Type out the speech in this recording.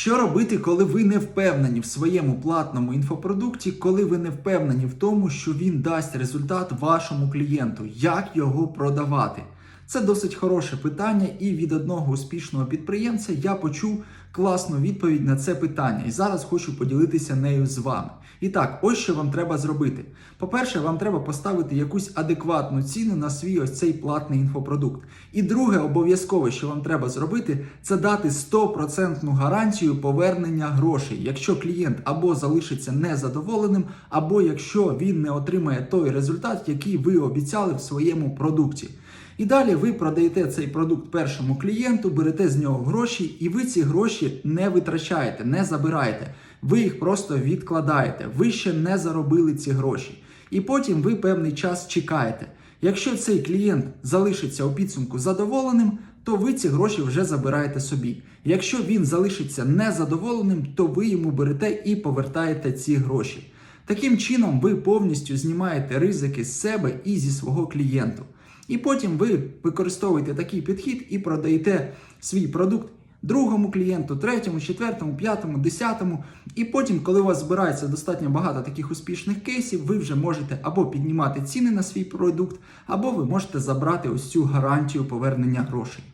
Що робити, коли ви не впевнені в своєму платному інфопродукті, коли ви не впевнені в тому, що він дасть результат вашому клієнту, як його продавати? Це досить хороше питання, і від одного успішного підприємця я почув класну відповідь на це питання. І зараз хочу поділитися нею з вами. І так, ось що вам треба зробити. По-перше, вам треба поставити якусь адекватну ціну на свій ось цей платний інфопродукт. І друге, обов'язково, що вам треба зробити, це дати 100% гарантію повернення грошей, якщо клієнт або залишиться незадоволеним, або якщо він не отримає той результат, який ви обіцяли в своєму продукті. І далі ви продаєте цей продукт першому клієнту, берете з нього гроші, і ви ці гроші не витрачаєте, не забираєте. Ви їх просто відкладаєте. Ви ще не заробили ці гроші. І потім ви певний час чекаєте. Якщо цей клієнт залишиться у підсумку задоволеним, то ви ці гроші вже забираєте собі. Якщо він залишиться незадоволеним, то ви йому берете і повертаєте ці гроші. Таким чином, ви повністю знімаєте ризики з себе і зі свого клієнту. І потім ви використовуєте такий підхід і продаєте свій продукт другому клієнту, третьому, четвертому, п'ятому, десятому. І потім, коли у вас збирається достатньо багато таких успішних кейсів, ви вже можете або піднімати ціни на свій продукт, або ви можете забрати ось цю гарантію повернення грошей.